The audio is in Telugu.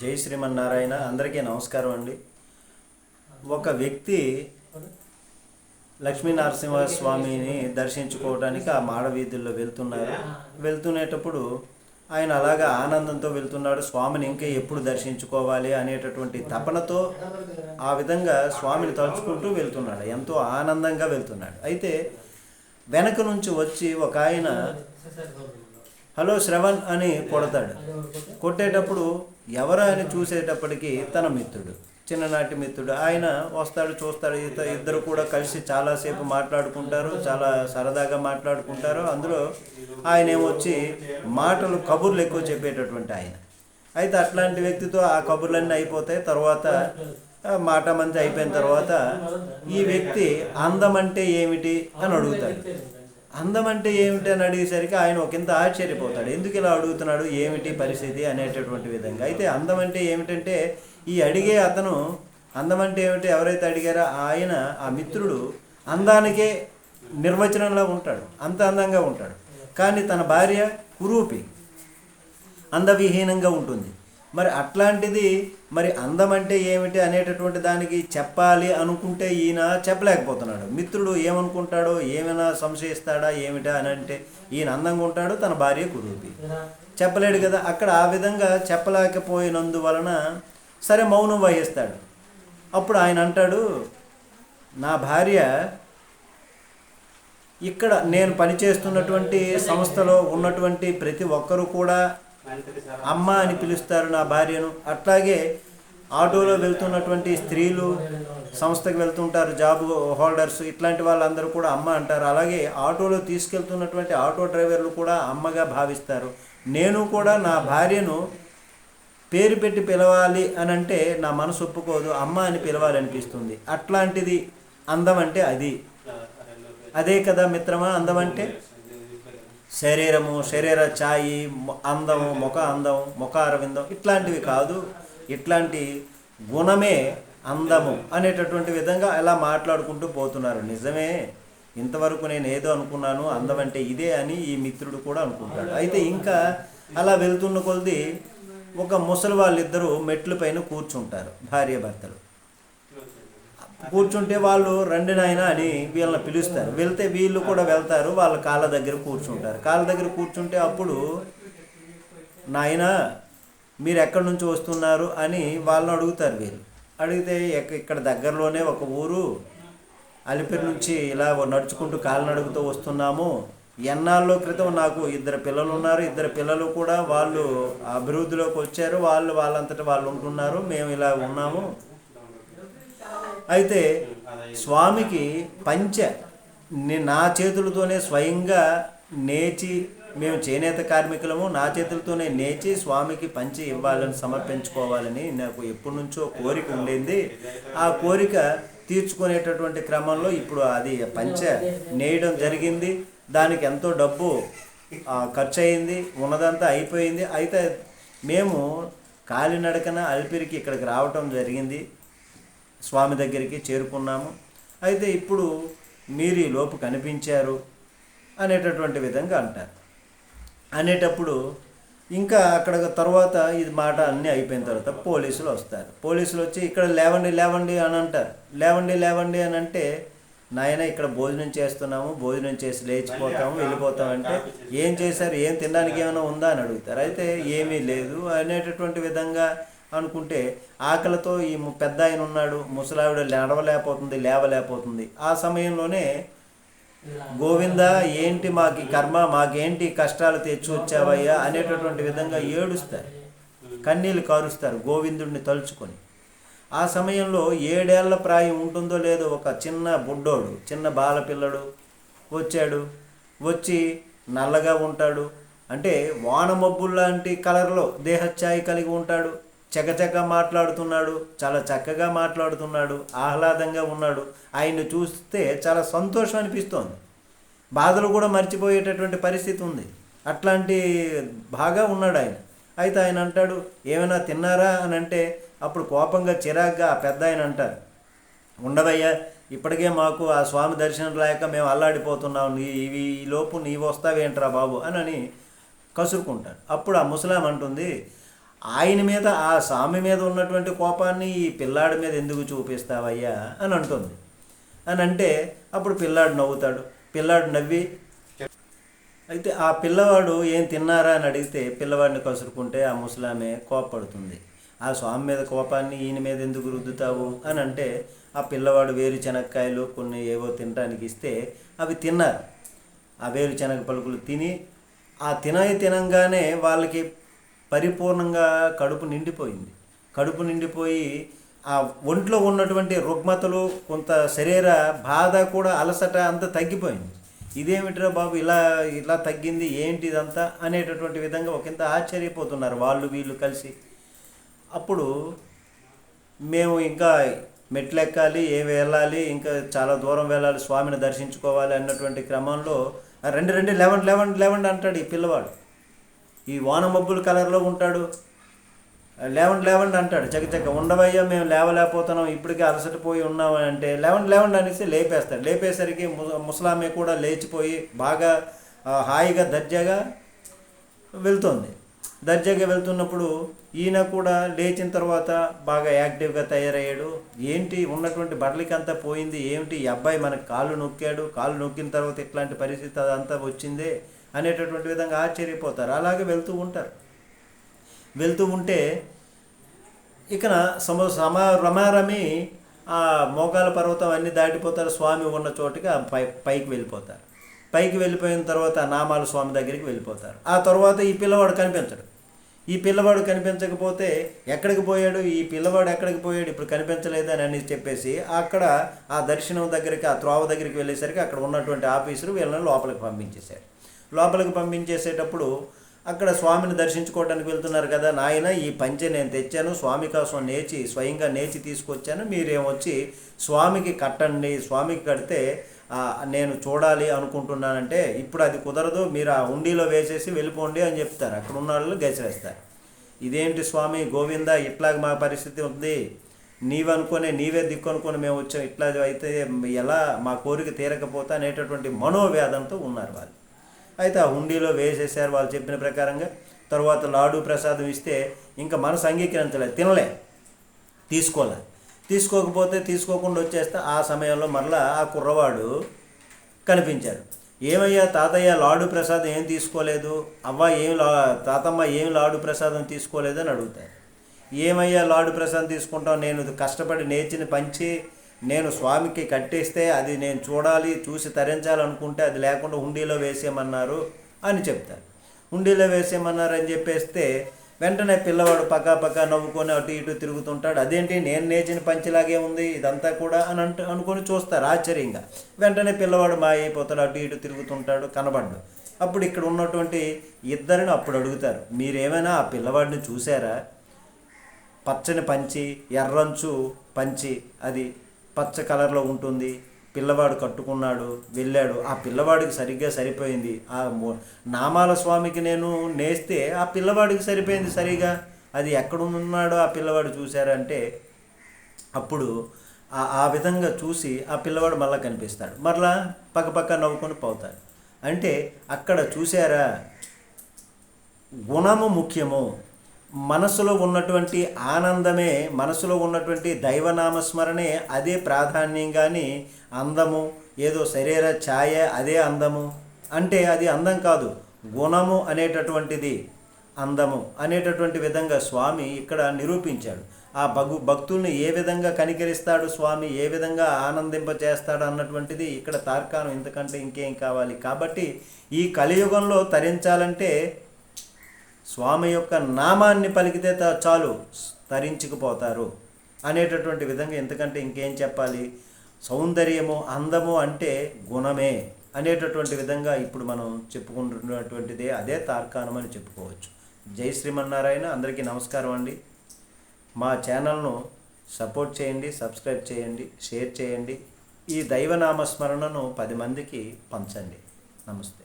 జై శ్రీమన్నారాయణ అందరికీ నమస్కారం అండి. ఒక వ్యక్తి లక్ష్మీ నరసింహ స్వామిని దర్శించుకోవడానికి ఆ మాడవీధుల్లో వెళ్తున్నారు. వెళ్తునేటప్పుడు ఆయన అలాగా ఆనందంతో వెళ్తున్నాడు. స్వామిని ఇంకా ఎప్పుడు దర్శించుకోవాలి అనేటటువంటి తపనతో ఆ విధంగా స్వామిని తలుచుకుంటూ వెళ్తున్నాడు. ఎంతో ఆనందంగా వెళ్తున్నాడు. అయితే వెనక నుంచి వచ్చి ఒక ఆయన హలో శ్రవణ్ అని కొడతాడు. కొట్టేటప్పుడు ఎవరు అని చూసేటప్పటికీ తన మిత్రుడు చిన్ననాటి మిత్రుడు. ఆయన వస్తాడు చూస్తాడు ఇత ఇద్దరు కూడా కలిసి చాలాసేపు మాట్లాడుకుంటారు చాలా సరదాగా మాట్లాడుకుంటారు. అందులో ఆయన ఏమొచ్చి మాటలు కబుర్లు ఎక్కువ చెప్పేటటువంటి ఆయన. అయితే అట్లాంటి వ్యక్తితో ఆ కబుర్లన్నీ అయిపోతాయి. తర్వాత మాట మంచి అయిపోయిన తర్వాత ఈ వ్యక్తి అందం అంటే ఏమిటి అని అడుగుతాడు. అందం అంటే ఏమిటి అని అడిగేసరికి ఆయన ఒకంత ఆశ్చర్యపోతాడు. ఎందుకు ఇలా అడుగుతున్నాడు? ఏమిటి పరిస్థితి అనేటటువంటి విధంగా. అయితే అందం అంటే ఏమిటంటే ఈ అడిగే అతను అందం అంటే ఏమిటి ఎవరైతే అడిగారో ఆయన ఆ మిత్రుడు అందానికే నిర్వచనంలో ఉంటాడు. అంత అందంగా ఉంటాడు. కానీ తన భార్య కురూపి అందవిహీనంగా ఉంటుంది. మరి అట్లాంటిది మరి అందం అంటే ఏమిటి అనేటటువంటి దానికి చెప్పాలి అనుకుంటే ఈయన చెప్పలేకపోతున్నాడు. మిత్రుడు ఏమనుకుంటాడో ఏమైనా సంశయిస్తాడా ఏమిటా అని అంటే ఈయన అందంగా ఉంటాడు తన భార్య కురూపి చెప్పలేడు కదా. అక్కడ ఆ విధంగా చెప్పలేకపోయినందువలన సరే మౌనం వహిస్తాడు. అప్పుడు ఆయన అంటాడు నా భార్య ఇక్కడ నేను పనిచేస్తున్నటువంటి సంస్థలో ఉన్నటువంటి ప్రతి ఒక్కరూ కూడా అమ్మ అని పిలుస్తారు నా భార్యను. అట్లాగే ఆటోలో వెళ్తున్నటువంటి స్త్రీలు సంస్థకి వెళ్తుంటారు జాబ్ హోల్డర్స్. ఇట్లాంటి వాళ్ళందరూ కూడా అమ్మ అంటారు. అలాగే ఆటోలో తీసుకెళ్తున్నటువంటి ఆటో డ్రైవర్లు కూడా అమ్మగా భావిస్తారు. నేను కూడా నా భార్యను పేరు పెట్టి పిలవాలి అని అంటే నా మనసు ఒప్పుకోదు. అమ్మ అని పిలవాలనిపిస్తుంది. అట్లాంటిది అందం అంటే అది. అదే కదా మిత్రమా? అందం అంటే? శరీరము శరీర ఛాయి అందము ముఖ అందం ముఖ అరవిందం ఇట్లాంటివి కాదు. ఇట్లాంటి గుణమే అందము అనేటటువంటి విధంగా అలా మాట్లాడుకుంటూ పోతున్నారు. నిజమే. ఇంతవరకు నేను ఏదో అనుకున్నాను అందం అంటే ఇదే అని ఈ మిత్రుడు కూడా అనుకుంటాడు. అయితే ఇంకా అలా వెళ్తున్న కొలది ఒక ముసలి వాళ్ళిద్దరూ మెట్ల పైన కూర్చుంటారు భార్య భర్తలు కూర్చుంటే వాళ్ళు రండి నాయన అని వీళ్ళని పిలుస్తారు. వెళ్తే వీళ్ళు కూడా వెళ్తారు వాళ్ళ కాళ్ళ దగ్గర కూర్చుంటారు. కాళ్ళ దగ్గర కూర్చుంటే అప్పుడు నాయన మీరు ఎక్కడి నుంచి వస్తున్నారు? అని వాళ్ళని అడుగుతారు వీళ్ళు. అడిగితే ఎక్క- ఇక్కడ దగ్గరలోనే ఒక ఊరు అలిపిరి నుంచి ఇలా నడుచుకుంటూ కాలినడుగుతూ వస్తున్నాము. ఎన్నాళ్ళలో క్రితం నాకు ఇద్దరు పిల్లలు ఉన్నారు. ఇద్దరు పిల్లలు కూడా వాళ్ళు అభివృద్ధిలోకి వచ్చారు. వాళ్ళు వాళ్ళంతటా వాళ్ళు ఉంటున్నారు. మేము ఇలా ఉన్నాము. అయితే స్వామికి పంచ. నే- చేతులతోనే స్వయంగా నేచి మేము చేనేత కార్మికులము నా చేతులతోనే నేచి స్వామికి పంచి ఇవ్వాలని సమర్పించుకోవాలని నాకు ఎప్పటి నుంచో కోరిక ఉండేది. ఆ కోరిక తీర్చుకునేటటువంటి క్రమంలో ఇప్పుడు అది పంచ నేయడం జరిగింది. దానికి ఎంతో డబ్బు ఖర్చు అయింది ఉన్నదంతా అయిపోయింది. అయితే మేము కాలినడకన అలిపిరికి ఇక్కడికి రావటం జరిగింది. స్వామి దగ్గరికి చేరుకున్నాము. అయితే ఇప్పుడు మీరు ఈ లోపు కనిపించారు అనేటటువంటి విధంగా అంటారు. అనేటప్పుడు ఇంకా అక్కడ తర్వాత ఇది మాట అన్నీ అయిపోయిన తర్వాత పోలీసులు వస్తారు. పోలీసులు వచ్చి ఇక్కడ లేవండి లేవండి అని అంటారు. లేవండి లేవండి అని అంటే నాయన ఇక్కడ భోజనం చేస్తున్నాము భోజనం చేసి లేచిపోతాము వెళ్ళిపోతాం అంటే ఏం చేశారు? ఏం తినడానికి ఏమైనా ఉందా? అని అడుగుతారు. అయితే ఏమీ లేదు అనేటటువంటి విధంగా అనుకుంటే ఆకలితో ఈ పెద్ద ఆయన ఉన్నాడు ముసలావిడ నడవలేకపోతుంది లేవలేకపోతుంది. ఆ సమయంలోనే గోవింద ఏంటి మాకి కర్మ మాకేంటి కష్టాలు తెచ్చి వచ్చావయ్యా? అనేటటువంటి విధంగా ఏడుస్తారు. కన్నీళ్ళు కారుస్తారు గోవిందుడిని తలుచుకొని. ఆ సమయంలో ఏడేళ్ళ ప్రాయం ఉంటుందో లేదో ఒక చిన్న బుడ్డోడు చిన్న బాలపిల్లడు వచ్చాడు. వచ్చి నల్లగా ఉంటాడు. అంటే వాన కలర్లో దేహఛాయి కలిగి ఉంటాడు. చకచక మాట్లాడుతున్నాడు చాలా చక్కగా మాట్లాడుతున్నాడు ఆహ్లాదంగా ఉన్నాడు. ఆయన్ని చూస్తే చాలా సంతోషం అనిపిస్తోంది. బాధలు కూడా మర్చిపోయేటటువంటి పరిస్థితి ఉంది. అట్లాంటి బాగా ఉన్నాడు ఆయన. అయితే ఆయన అంటాడు ఏమైనా తిన్నారా? అని అంటే అప్పుడు కోపంగా చిరాగ్గా ఆ పెద్ద ఆయన అంటారు ఉండవయ్యా ఇప్పటికే మాకు ఆ స్వామి దర్శనం లేక మేము అల్లాడిపోతున్నాం. నీ ఇవి ఈ లోపు నీవు వస్తావేంట్రా బాబు? అని అని కసురుకుంటాడు. అప్పుడు ఆ ముసలాం అంటుంది ఆయన మీద ఆ స్వామి మీద ఉన్నటువంటి కోపాన్ని ఈ పిల్లాడి మీద ఎందుకు చూపిస్తావయ్యా అని అంటుంది. అని అంటే అప్పుడు పిల్లాడు నవ్వుతాడు. పిల్లాడు నవ్వి అయితే ఆ పిల్లవాడు ఏం తిన్నారా అని అడిగితే పిల్లవాడిని కసురుకుంటే ఆ ముసలామె కోపడుతుంది ఆ స్వామి మీద కోపాన్ని ఈయన మీద ఎందుకు రుద్దుతావు అని అంటే ఆ పిల్లవాడు వేరు శనక్కాయలు కొన్ని ఏవో తినడానికి ఇస్తే అవి తిన్నారు. ఆ వేరు శనగ పలుకులు తిని ఆ తినయి తినంగానే వాళ్ళకి పరిపూర్ణంగా కడుపు నిండిపోయింది. కడుపు నిండిపోయి ఆ ఒంట్లో ఉన్నటువంటి రుగ్మతలు కొంత శరీర బాధ కూడా అలసట అంతా తగ్గిపోయింది. ఇదేమిట్రా బాబు ఇలా ఇలా తగ్గింది ఏంటి ఇదంతా అనేటటువంటి విధంగా ఒకంత ఆశ్చర్యపోతున్నారు వాళ్ళు వీళ్ళు కలిసి. అప్పుడు మేము ఇంకా మెట్లు ఎక్కాలి వెళ్ళాలి ఇంకా చాలా దూరం వెళ్ళాలి స్వామిని దర్శించుకోవాలి అన్నటువంటి క్రమంలో రెండు రెండు లెవెన్ లెవెన్ లెవెన్ అంటాడు ఈ పిల్లవాడు. ఈ వాన మబ్బుల కలర్లో ఉంటాడు. లెవెన్ లెవెన్ అంటాడు. చకచక ఉండవయ్యా మేము లేవలేకపోతున్నాం ఇప్పటికే అలసటపోయి ఉన్నాం అంటే లెవెన్ లెవెన్ అనేసి లేపేస్తాడు. లేపేసరికి ము- ముసలామె కూడా లేచిపోయి బాగా హాయిగా దర్జాగా వెళ్తుంది. దర్జాగా వెళ్తున్నప్పుడు ఈయన కూడా లేచిన తర్వాత బాగా యాక్టివ్గా తయారయ్యాడు. ఏంటి ఉన్నటువంటి బట్టలకి అంతా పోయింది ఏమిటి ఈ అబ్బాయి మనకు కాళ్ళు నొక్కాడు. కాళ్ళు నొక్కిన తర్వాత ఇట్లాంటి పరిస్థితి అదంతా వచ్చిందే. అనేటటువంటి విధంగా ఆశ్చర్యపోతారు. అలాగే వెళ్తూ ఉంటారు. వెళ్తూ ఉంటే ఇకన సమ సమ రమారమి ఆ మోకాల పర్వతం అన్ని దాటిపోతారు. స్వామి ఉన్న చోటుకి పై పైకి వెళ్ళిపోతారు. పైకి వెళ్ళిపోయిన తర్వాత నామాల స్వామి దగ్గరికి వెళ్ళిపోతారు. ఆ తర్వాత ఈ పిల్లవాడు కనిపించడు. ఈ పిల్లవాడు కనిపించకపోతే ఎక్కడికి పోయాడు? ఈ పిల్లవాడు ఎక్కడికి పోయాడు? ఇప్పుడు కనిపించలేదని అని చెప్పేసి అక్కడ ఆ దర్శనం దగ్గరికి ఆ త్రోవ దగ్గరికి వెళ్ళేసరికి అక్కడ ఉన్నటువంటి ఆఫీసరు వీళ్ళని లోపలికి పంపించేశారు. లోపలికి పంపించేసేటప్పుడు అక్కడ స్వామిని దర్శించుకోవడానికి వెళ్తున్నారు కదా నాయన ఈ పంచె నేను తెచ్చాను స్వామి కోసం నేచి స్వయంగా నేచి తీసుకొచ్చాను మీరేమొచ్చి స్వామికి కట్టండి స్వామికి కడితే నేను చూడాలి అనుకుంటున్నానంటే ఇప్పుడు అది కుదరదు మీరు ఆ ఉండిలో వేసేసి వెళ్ళిపోండి అని చెప్తారు. అక్కడ ఉన్న వాళ్ళు గసిరేస్తారు. ఇదేంటి స్వామి గోవింద ఇట్లాగ మా పరిస్థితి ఉంది. నీవనుకొని నీవే దిక్కునుకొని మేము వచ్చాం ఇట్లా అయితే ఎలా మా కోరిక తీరకపోతే అనేటటువంటి మనోవేదంతో ఉన్నారు వాళ్ళు. అయితే ఆ హుండీలో వేసేసారు వాళ్ళు చెప్పిన ప్రకారంగా. తర్వాత లాడు ప్రసాదం ఇస్తే ఇంకా మనసు అంగీకరించలేదు. తినలే. తీసుకోలే. తీసుకోకపోతే తీసుకోకుండా వచ్చేస్తే ఆ సమయంలో మరలా ఆ కుర్రవాడు కనిపించారు ఏమయ్యా తాతయ్య లాడు ప్రసాదం ఏం తీసుకోలేదు? అవ్వ ఏం లా తాతమ్మ ఏం లాడు ప్రసాదం తీసుకోలేదు అని అడుగుతారు. ఏమయ్యా లాడు ప్రసాదం తీసుకుంటాం నేను కష్టపడి నేర్చిన పంచి నేను స్వామికి కట్టేస్తే అది నేను చూడాలి చూసి తరించాలనుకుంటే అది లేకుండా హుండీలో వేసేయమన్నారు అని చెప్తారు. హుండీలో వేసేయమన్నారు అని చెప్పేస్తే వెంటనే పిల్లవాడు పక్క పక్క నవ్వుకొని అటు ఇటు తిరుగుతుంటాడు. అదేంటి నేను నేచిన పంచిలాగే ఉంది ఇదంతా కూడా అని అంట అనుకొని చూస్తారు ఆశ్చర్యంగా. వెంటనే పిల్లవాడు మా అయిపోతాడు అటు ఇటు తిరుగుతుంటాడు కనబడ్డు. అప్పుడు ఇక్కడ ఉన్నటువంటి ఇద్దరిని అప్పుడు అడుగుతారు మీరేమైనా ఆ పిల్లవాడిని చూసారా పచ్చని పంచి ఎర్రంచు పంచి అది పచ్చ కలర్లో ఉంటుంది. పిల్లవాడు కట్టుకున్నాడు వెళ్ళాడు. ఆ పిల్లవాడికి సరిగ్గా సరిపోయింది. ఆ నామాల స్వామికి నేను నేస్తే ఆ పిల్లవాడికి సరిపోయింది సరిగా. అది ఎక్కడ ఉన్నాడో ఆ పిల్లవాడు చూశారంటే అప్పుడు ఆ విధంగా చూసి ఆ పిల్లవాడు మళ్ళీ కనిపిస్తాడు. మరలా పక్కపక్క నవ్వుకొని పోతాడు. అంటే అక్కడ చూసారా గుణము ముఖ్యము. మనసులో ఉన్నటువంటి ఆనందమే మనసులో ఉన్నటువంటి దైవనామస్మరణే అదే ప్రాధాన్యం కానీ అందము ఏదో శరీర ఛాయ అదే అందము. అంటే అది అందం కాదు గుణము అనేటటువంటిది అందము అనేటటువంటి విధంగా స్వామి ఇక్కడ నిరూపించాడు. ఆ భగు భక్తుల్ని ఏ విధంగా కనికరిస్తాడు స్వామి ఏ విధంగా ఆనందింపచేస్తాడు అన్నటువంటిది ఇక్కడ తార్కాణం. ఇంతకంటే ఇంకేం కావాలి? కాబట్టి ఈ కలియుగంలో తరించాలంటే స్వామి యొక్క నామాన్ని పలికితే చాలు తరించుకుపోతారు అనేటటువంటి విధంగా ఎందుకంటే ఇంకేం చెప్పాలి? సౌందర్యము అందము అంటే గుణమే అనేటటువంటి విధంగా ఇప్పుడు మనం చెప్పుకుంటున్నటువంటిదే అదే తార్కాణం అని చెప్పుకోవచ్చు. జై శ్రీమన్నారాయణ అందరికీ నమస్కారం అండి. మా ఛానల్ను సపోర్ట్ చేయండి సబ్స్క్రైబ్ చేయండి షేర్ చేయండి. ఈ దైవనామస్మరణను పది మందికి పంచండి. నమస్తే.